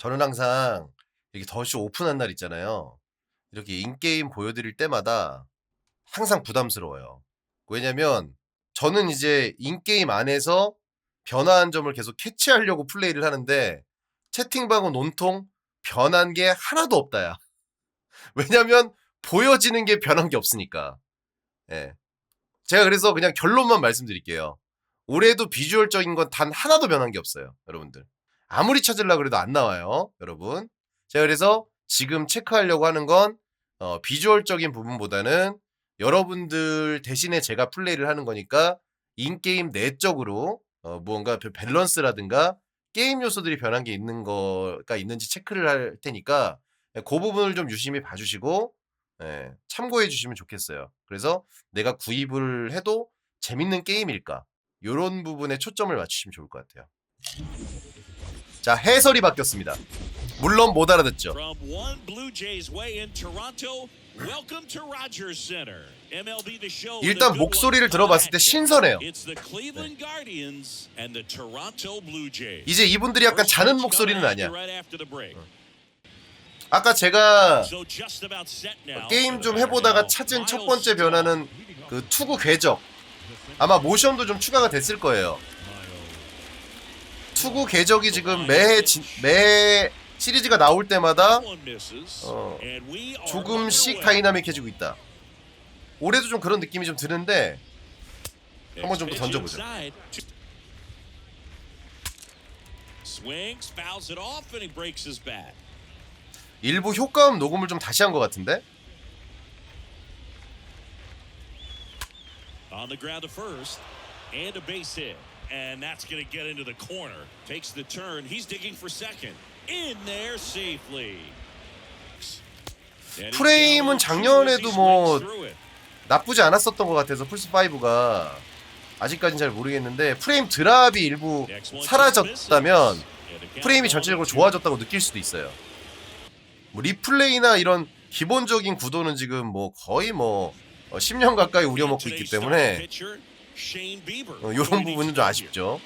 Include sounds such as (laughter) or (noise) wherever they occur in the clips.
저는 항상 이렇게 더쇼 오픈한 날 있잖아요. 이렇게 인게임 보여드릴 때마다 항상 부담스러워요. 왜냐면 저는 이제 인게임 안에서 변화한 점을 계속 캐치하려고 플레이를 하는데 채팅방은 온통 변한 게 하나도 없다야. (laughs) 왜냐면 보여지는 게 변한 게 없으니까. 예. 제가 그래서 그냥 결론만 말씀드릴게요. 올해도 비주얼적인 건 단 하나도 변한 게 없어요. 여러분들. 아무리 찾으려고 그래도 안 나와요. 여러분. 제가 그래서 지금 체크하려고 하는 건 어, 비주얼적인 부분보다는 여러분들 대신에 제가 플레이를 하는 거니까 인게임 내적으로 어, 무언가 그 밸런스라든가 게임 요소들이 변한 게 있는 거가 있는지 체크를 할 테니까 예, 그 부분을 좀 유심히 봐주시고 예, 참고해 주시면 좋겠어요. 그래서 내가 구입을 해도 재밌는 게임일까? 요런 부분에 초점을 맞추시면 좋을 것 같아요. 자, 해설이 바뀌었습니다. 물론 못 알아듣죠. From one Blue Jays way in Toronto, welcome to Rogers Center. MLB The Show. 일단 목소리를 들어봤을 때 신선해요. It's the Cleveland Guardians and the Toronto Blue Jays. 이제 이분들이 약간 자는 목소리는 아니야. 아까 제가. 게임 좀 해보다가 찾은 첫 번째 변화는 그 투구 궤적. 아마 모션도 좀 추가가 됐을 거예요. 투구 궤적이 지금 매해 진- 매 시리즈가 나올 때마다 어, 조금씩. 다이나믹해지고 있다. 올해도 좀 그런 느낌이 좀 드는데 한번 좀 더 던져보자. 일부 효과음 녹음을 좀 다시 한 것 같은데 On the ground to first, and a base hit. And that's going to get into the corner. Takes the turn. He's digging for second. In there safely. 프레임은 작년에도 뭐. 나쁘지 않았었던 것 같아서 플스 5가 아직까지는 잘 모르겠는데 프레임 드랍이 일부 사라졌다면 프레임이 전체적으로. 좋아졌다고 느낄 수도 있어요. 뭐 리플레이나 이런 기본적인 구도는 지금 뭐 거의 뭐 어, 10년 가까이 우려먹고 있기 때문에 어, 이런 부분은 좀 아쉽죠.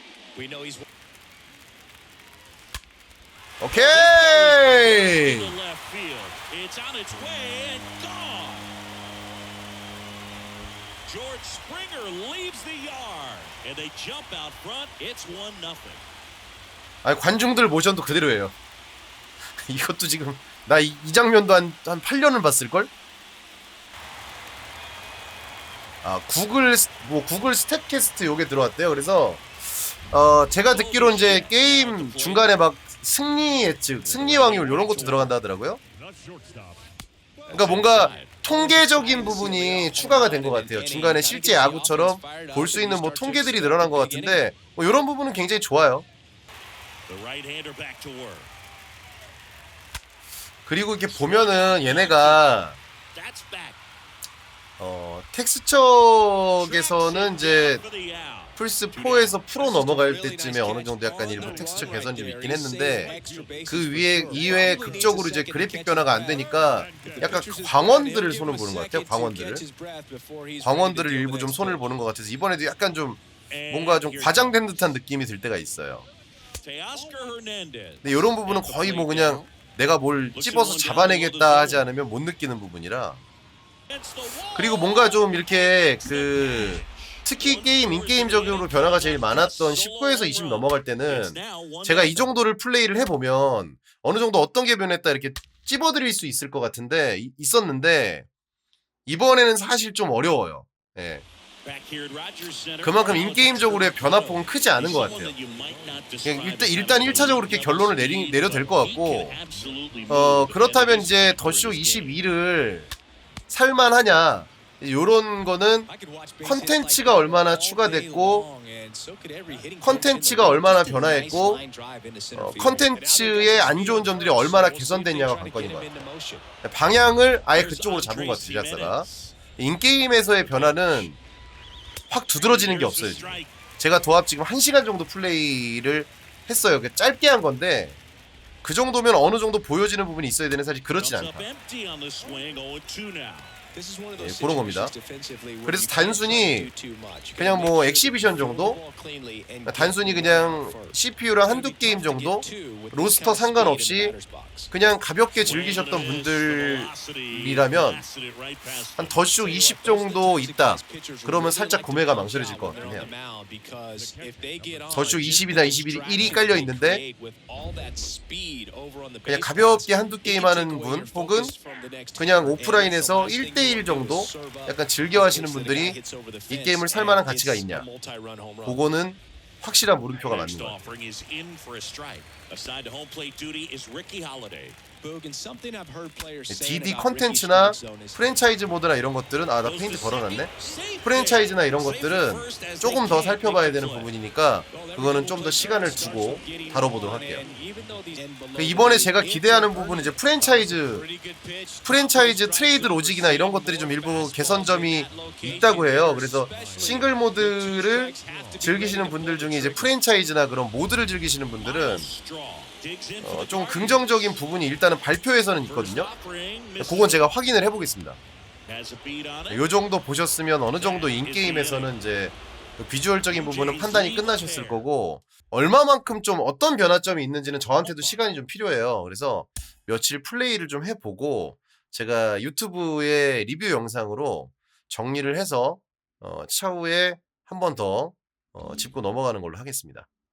오케이. George Springer leaves the yard, and they jump out front. It's one nothing. 아니 관중들 모션도 그대로예요. 이것도 지금 나 이 장면도 한 한 8년을 봤을 걸? 아 구글 스- 뭐 구글 스탯캐스트 요게 들어왔대요. 그래서 어 제가 듣기로 이제 게임 중간에 막 승리 예측, 승리 확률 이런 것도 들어간다 하더라고요. 그러니까 뭔가 통계적인 부분이 추가가 된 것 같아요. 중간에 실제 야구처럼 볼 수 있는 뭐 통계들이 늘어난 것 같은데 뭐 이런 부분은 굉장히 좋아요. 그리고 이렇게 보면은 얘네가 텍스처에서는 이제. 플스 4에서 프로 넘어갈 때쯤에 어느 정도 약간 일부 텍스처 개선 좀 있긴 했는데 그 위에 이외에 극적으로 이제 그래픽 변화가 안 되니까 약간 광원들을 손을 보는 것 같아요. 광원들을 광원들을 일부 좀 손을 보는 것 같아서 이번에도 약간 좀 뭔가 좀 과장된 듯한 느낌이 들 때가 있어요. 근데 이런 부분은 거의 뭐 그냥 내가 뭘 찝어서 잡아내겠다 하지 않으면 못 느끼는 부분이라. 그리고 뭔가 좀 이렇게 그 특히 게임 인게임적으로 변화가 제일 많았던 19에서 20 넘어갈 때는 제가 이 정도를 플레이를 해보면 어느 정도 어떤 게 변했다 이렇게 찝어드릴 수 있을 것 같은데 이- 있었는데 이번에는 사실 좀 어려워요. 예. 그만큼 인게임적으로의 변화폭은 크지 않은 것 같아요. 일단 일단 1차적으로 이렇게 결론을 내리, 내려 될 것 같고 어 그렇다면 이제 더쇼 22를 살만하냐. 요런 거는 컨텐츠가 얼마나 추가됐고 컨텐츠가 얼마나 변화했고 어, 컨텐츠의 안 좋은 점들이 얼마나 개선됐냐가 관건인 것 같아요. 방향을 아예 그쪽으로 잡은 것 같아요 제작사가. 인게임에서의 변화는 확 두드러지는 게 없어요 지금. 제가 도합 지금 1시간 정도 플레이를 했어요. 그 짧게 한 건데 그 정도면 어느 정도 보여지는 부분이 있어야 되는 사실 그렇진 않다 예, 그런 겁니다. 그래서 단순히 그냥 뭐 엑시비션 정도? 그러니까 단순히 그냥 CPU랑 한두 게임 정도? 로스터 상관없이 그냥 가볍게 즐기셨던 분들이라면 한 더쇼 20 정도 있다. 그러면 살짝 구매가 망설여질 것 같긴 해요. 더쇼 20이나 21이 깔려 있는데 그냥 가볍게 한두 게임 하는 분 혹은 그냥 오프라인에서 1대 1 정도 약간 즐겨 하시는 분들이 이 게임을 살 만한 가치가 있냐. 그거는 확실한 물음표가 맞는 것 같아요. DD 컨텐츠나 프랜차이즈 모드나 이런 것들은 아 나 페인트 걸어놨네. 프랜차이즈나 이런 것들은 조금 더 살펴봐야 되는 부분이니까 그거는 좀 더 시간을 두고 다뤄보도록 할게요. 그 이번에 제가 기대하는 부분은 이제 프랜차이즈 프랜차이즈 트레이드 로직이나 이런 것들이 좀 일부 개선점이 있다고 해요. 그래서 싱글 모드를 즐기시는 분들 중에 이제 프랜차이즈나 그런 모드를 즐기시는 분들은 어, 좀 긍정적인 부분이 일단은 발표에서는 있거든요. 그건 제가 확인을 해보겠습니다. 요 정도 보셨으면 어느 정도 인게임에서는 이제 그 비주얼적인 부분은 판단이 끝나셨을 거고 얼마만큼 좀 어떤 변화점이 있는지는 저한테도 시간이 좀 필요해요. 그래서 며칠 플레이를 좀 해보고 제가 유튜브의 리뷰 영상으로 정리를 해서 어, 차후에 한 번 더 어, 짚고 넘어가는 걸로 하겠습니다.